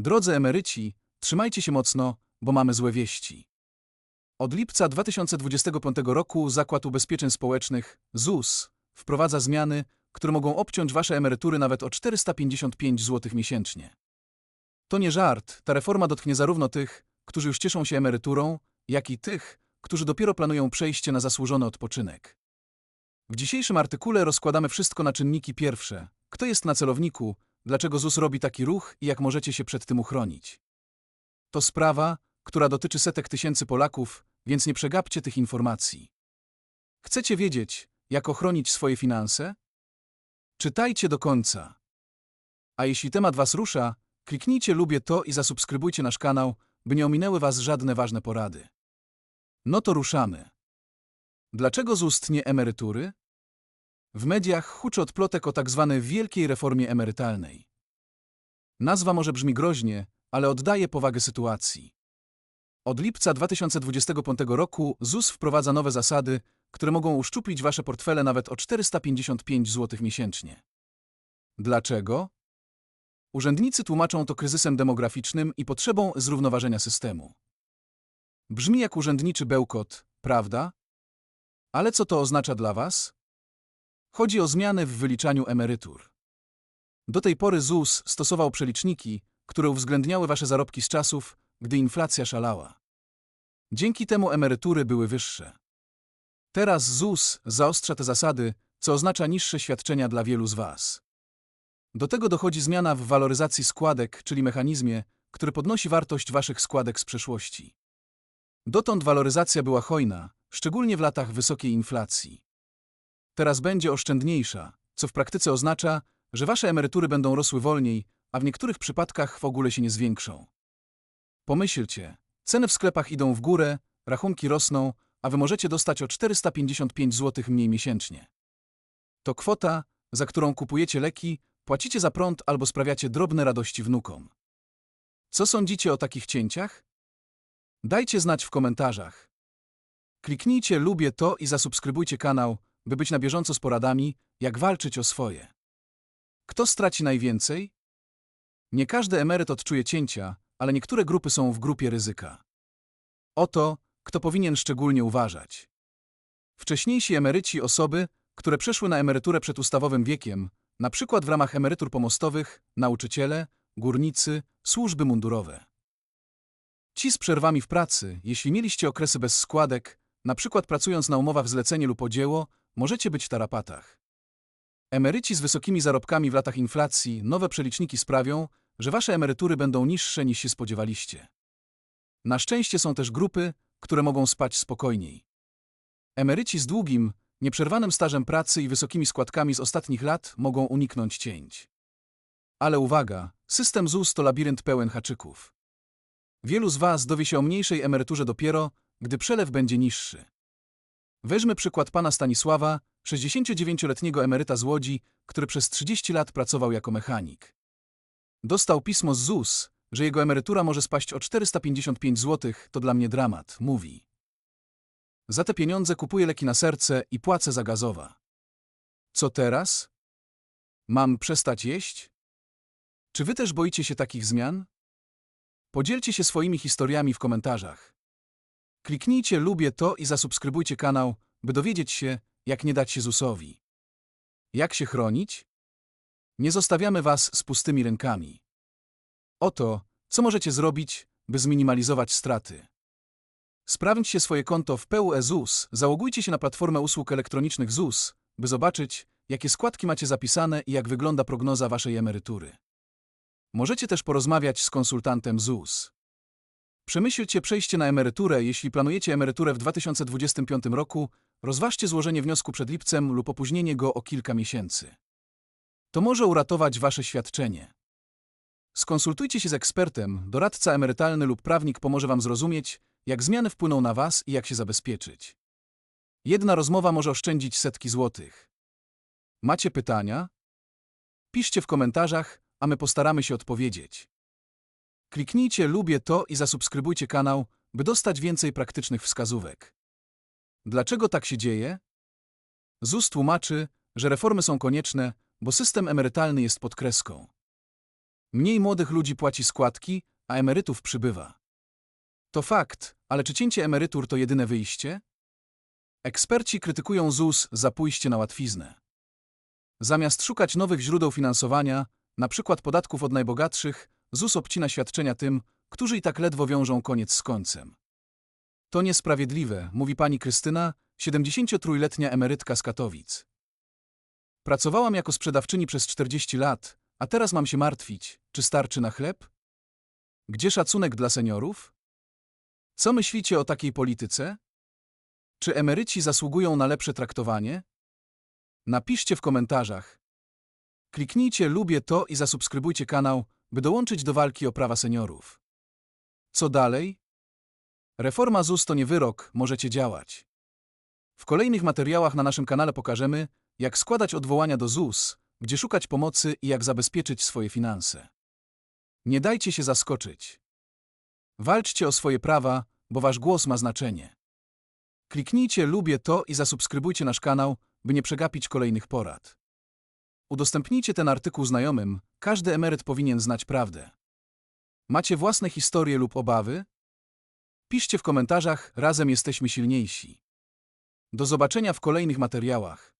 Drodzy emeryci, trzymajcie się mocno, bo mamy złe wieści. Od lipca 2025 roku Zakład Ubezpieczeń Społecznych, ZUS, wprowadza zmiany, które mogą obciąć wasze emerytury nawet o 455 zł miesięcznie. To nie żart, ta reforma dotknie zarówno tych, którzy już cieszą się emeryturą, jak i tych, którzy dopiero planują przejście na zasłużony odpoczynek. W dzisiejszym artykule rozkładamy wszystko na czynniki pierwsze. Kto jest na celowniku, dlaczego ZUS robi taki ruch i jak możecie się przed tym uchronić. To sprawa, która dotyczy setek tysięcy Polaków, więc nie przegapcie tych informacji. Chcecie wiedzieć, jak ochronić swoje finanse? Czytajcie do końca. A jeśli temat Was rusza, kliknijcie lubię to i zasubskrybujcie nasz kanał, by nie ominęły Was żadne ważne porady. No to ruszamy. Dlaczego ZUS nie emerytury? W mediach huczy od plotek o tak zwanej wielkiej reformie emerytalnej. Nazwa może brzmi groźnie, ale oddaje powagę sytuacji. Od lipca 2025 roku ZUS wprowadza nowe zasady, które mogą uszczuplić wasze portfele nawet o 455 zł miesięcznie. Dlaczego? Urzędnicy tłumaczą to kryzysem demograficznym i potrzebą zrównoważenia systemu. Brzmi jak urzędniczy bełkot, prawda? Ale co to oznacza dla Was? Chodzi o zmiany w wyliczaniu emerytur. Do tej pory ZUS stosował przeliczniki, które uwzględniały Wasze zarobki z czasów, gdy inflacja szalała. Dzięki temu emerytury były wyższe. Teraz ZUS zaostrza te zasady, co oznacza niższe świadczenia dla wielu z Was. Do tego dochodzi zmiana w waloryzacji składek, czyli mechanizmie, który podnosi wartość Waszych składek z przeszłości. Dotąd waloryzacja była hojna, szczególnie w latach wysokiej inflacji. Teraz będzie oszczędniejsza, co w praktyce oznacza, że Wasze emerytury będą rosły wolniej, a w niektórych przypadkach w ogóle się nie zwiększą. Pomyślcie, ceny w sklepach idą w górę, rachunki rosną, a Wy możecie dostać o 455 zł mniej miesięcznie. To kwota, za którą kupujecie leki, płacicie za prąd albo sprawiacie drobne radości wnukom. Co sądzicie o takich cięciach? Dajcie znać w komentarzach. Kliknijcie lubię to i zasubskrybujcie kanał, by być na bieżąco z poradami, jak walczyć o swoje. Kto straci najwięcej? Nie każdy emeryt odczuje cięcia, ale niektóre grupy są w grupie ryzyka. Oto, kto powinien szczególnie uważać. Wcześniejsi emeryci osoby, które przeszły na emeryturę przed ustawowym wiekiem, na przykład w ramach emerytur pomostowych, nauczyciele, górnicy, służby mundurowe. Ci z przerwami w pracy, jeśli mieliście okresy bez składek, na przykład pracując na umowach zlecenie lub o dzieło, możecie być w tarapatach. Emeryci z wysokimi zarobkami w latach inflacji, nowe przeliczniki sprawią, że wasze emerytury będą niższe niż się spodziewaliście. Na szczęście są też grupy, które mogą spać spokojniej. Emeryci z długim, nieprzerwanym stażem pracy i wysokimi składkami z ostatnich lat mogą uniknąć cięć. Ale uwaga, system ZUS to labirynt pełen haczyków. Wielu z Was dowie się o mniejszej emeryturze dopiero, gdy przelew będzie niższy. Weźmy przykład pana Stanisława, 69-letniego emeryta z Łodzi, który przez 30 lat pracował jako mechanik. Dostał pismo z ZUS, że jego emerytura może spaść o 455 zł, to dla mnie dramat, mówi. Za te pieniądze kupuję leki na serce i płacę za gazowa. Co teraz? Mam przestać jeść? Czy wy też boicie się takich zmian? Podzielcie się swoimi historiami w komentarzach. Kliknijcie lubię to i zasubskrybujcie kanał, by dowiedzieć się, jak nie dać się ZUSowi. Jak się chronić? Nie zostawiamy Was z pustymi rękami. Oto, co możecie zrobić, by zminimalizować straty. Sprawdźcie swoje konto w PUE ZUS, załogujcie się na platformę usług elektronicznych ZUS, by zobaczyć, jakie składki macie zapisane i jak wygląda prognoza Waszej emerytury. Możecie też porozmawiać z konsultantem ZUS. Przemyślcie przejście na emeryturę, jeśli planujecie emeryturę w 2025 roku, rozważcie złożenie wniosku przed lipcem lub opóźnienie go o kilka miesięcy. To może uratować Wasze świadczenie. Skonsultujcie się z ekspertem, doradca emerytalny lub prawnik pomoże Wam zrozumieć, jak zmiany wpłyną na Was i jak się zabezpieczyć. Jedna rozmowa może oszczędzić setki złotych. Macie pytania? Piszcie w komentarzach, a my postaramy się odpowiedzieć. Kliknijcie lubię to i zasubskrybujcie kanał, by dostać więcej praktycznych wskazówek. Dlaczego tak się dzieje? ZUS tłumaczy, że reformy są konieczne, bo system emerytalny jest pod kreską. Mniej młodych ludzi płaci składki, a emerytów przybywa. To fakt, ale czy cięcie emerytur to jedyne wyjście? Eksperci krytykują ZUS za pójście na łatwiznę. Zamiast szukać nowych źródeł finansowania, na przykład podatków od najbogatszych, ZUS obcina świadczenia tym, którzy i tak ledwo wiążą koniec z końcem. To niesprawiedliwe, mówi pani Krystyna, 73-letnia emerytka z Katowic. Pracowałam jako sprzedawczyni przez 40 lat, a teraz mam się martwić, czy starczy na chleb? Gdzie szacunek dla seniorów? Co myślicie o takiej polityce? Czy emeryci zasługują na lepsze traktowanie? Napiszcie w komentarzach. Kliknijcie lubię to i zasubskrybujcie kanał, by dołączyć do walki o prawa seniorów. Co dalej? Reforma ZUS to nie wyrok, możecie działać. W kolejnych materiałach na naszym kanale pokażemy, jak składać odwołania do ZUS, gdzie szukać pomocy i jak zabezpieczyć swoje finanse. Nie dajcie się zaskoczyć. Walczcie o swoje prawa, bo wasz głos ma znaczenie. Kliknijcie lubię to i zasubskrybujcie nasz kanał, by nie przegapić kolejnych porad. Udostępnijcie ten artykuł znajomym, każdy emeryt powinien znać prawdę. Macie własne historie lub obawy? Piszcie w komentarzach, razem jesteśmy silniejsi. Do zobaczenia w kolejnych materiałach.